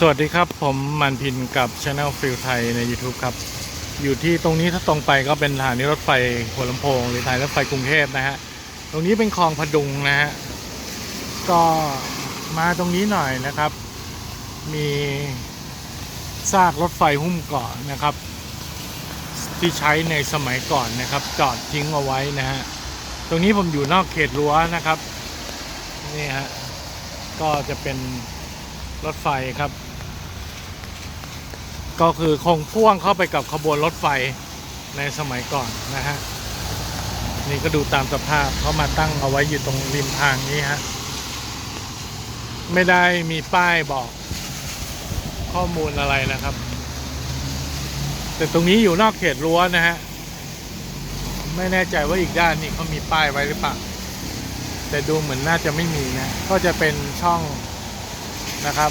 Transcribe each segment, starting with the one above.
สวัสดีครับผมมันพินกับ Channel ฟิลไทยใน YouTube ครับ อยู่ที่ตรงนี้ถ้าตรงไปก็เป็นสถานีรถไฟหัวลำโพงหรือสถานีรถไฟกรุงเทพนะฮะ ตรงนี้เป็นคลองพดุงนะฮะ ก็มาตรงนี้หน่อยนะครับ มีซากรถไฟหุ้มเกาะนะครับ ที่ใช้ในสมัยก่อนนะครับ จอดทิ้งเอาไว้นะฮะ ตรงนี้ผมอยู่นอกเขตรั้วนะครับ นี่ฮะ ก็จะเป็นรถไฟครับ ก็คือคงพ่วงเข้าไปกับขบวนรถไฟในสมัยก่อนนะฮะนี่ก็ดูตามสภาพเขามาตั้งเอาไว้อยู่ตรงริมทางนี้ฮะไม่ได้มีป้ายบอกข้อมูลอะไรนะครับ แต่ตรงนี้อยู่นอกเขตรั้วนะฮะไม่แน่ใจว่าอีกด้านนี้เขามีป้ายไว้หรือเปล่าแต่ดูเหมือนน่าจะไม่มีนะ ก็จะเป็นช่องนะครับ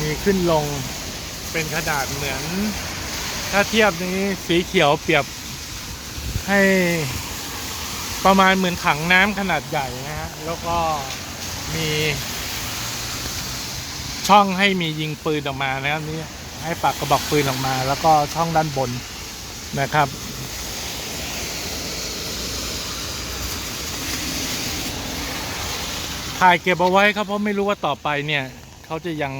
มีขึ้นลง เป็นขนาดเหมือน ถ้าเทียบนี้สีเขียวเปรียบให้ประมาณเหมือนถังน้ำขนาดใหญ่นะฮะ แล้วก็มีช่องให้มียิงปืนออกมานะครับนี่ให้ปากกระบอกปืนออกมา แล้วก็ช่องด้านบนนะครับ ถ่ายเก็บเอาไว้ครับเพราะไม่รู้ว่าต่อไปเนี่ย เขาจะยัง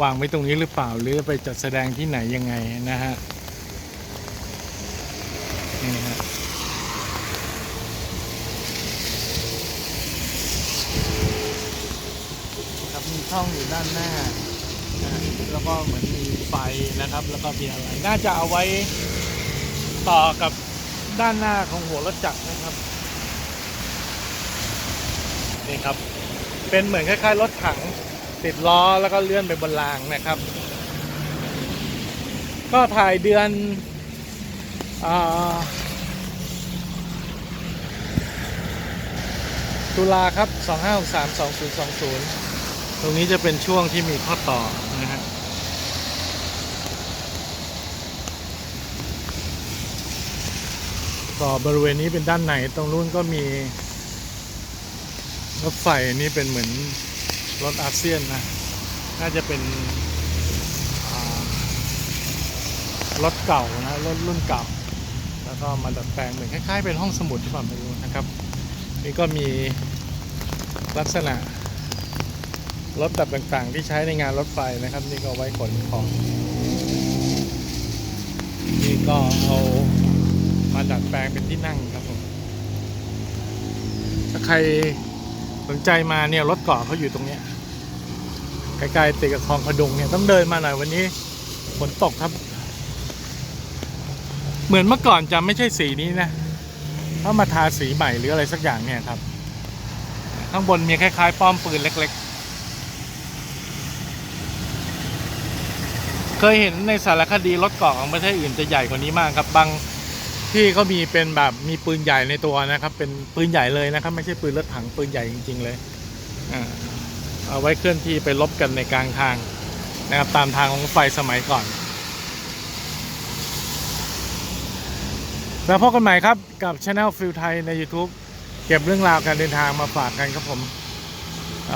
วางไว้ตรงนี้หรือเปล่า หรือไปจัดแสดงที่ไหนยังไงนะฮะนี่ฮะครับมีช่องอยู่ด้านหน้านะแล้วก็เหมือนมีไฟนะครับ แล้วก็มีอะไร น่าจะเอาไว้ต่อกับด้านหน้าของหัวรถจักรนะครับนี่ครับ เป็นเหมือนคล้ายๆรถถัง ติดล้อแล้วก็เลื่อนไปบนรางนะครับ ก็ถ่ายเดือนอตุลาครับ 25632020 ตรงนี้จะเป็นช่วงที่มีข้อต่อนะฮะต่อบริเวณนี้เป็นด้านในตรงนู้นก็มีรถไฟนี่เป็นเหมือน รถอาเซียนนะ น่าจะเป็นรถเก่านะรถรุ่นเก่า แล้วก็มาดัดแปลงเหมือนคล้ายๆเป็นห้องสมุดหรือเปล่าไม่รู้นะครับ นี่ก็มีลักษณะรถแบบต่างๆ ที่ใช้ในงานรถไฟนะครับ นี่ก็ไว้ขนของนี่ก็เอามาดัดแปลงเป็นที่นั่งครับผมถ้าใคร สนใจมาเนี่ยรถเกาะเขาอยู่ตรงเนี้ยใกล้ๆติดกับคลองพดุงเนี่ยต้องเดินมาหน่อยวันนี้ฝนตกครับ เหมือนเมื่อก่อนจะไม่ใช่สีนี้นะเขามาทาสีใหม่หรืออะไรสักอย่างเนี่ยครับ ข้างบนมีคล้ายๆ ป้อมปืนเล็ก ๆ เคยเห็นในสารคดีรถเกาะของประเทศอื่นจะใหญ่กว่านี้มากครับบาง ที่เขามีเป็นแบบมีปืนใหญ่ในตัวนะครับ เป็นปืนใหญ่เลยนะครับ ไม่ใช่ปืนรถถังปืนใหญ่จริง ๆ เลยเอาไว้เคลื่อนที่ไปลบกันในกลางทางนะครับ ตามทางของรถไฟสมัยก่อน แล้วพบกันใหม่ครับกับ Channel ฟิลไทยใน YouTube เก็บเรื่องราวการเดินทางมาฝากกันครับผม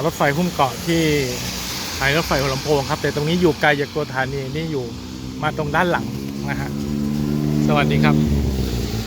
รถไฟหุ้มเกาะที่สถายรถไฟหัวลำโพงครับ แต่ตรงนี้อยู่ไกลจากตัวสถานีนี่อยู่มาตรงด้านหลังนะฮะสวัสดีครับ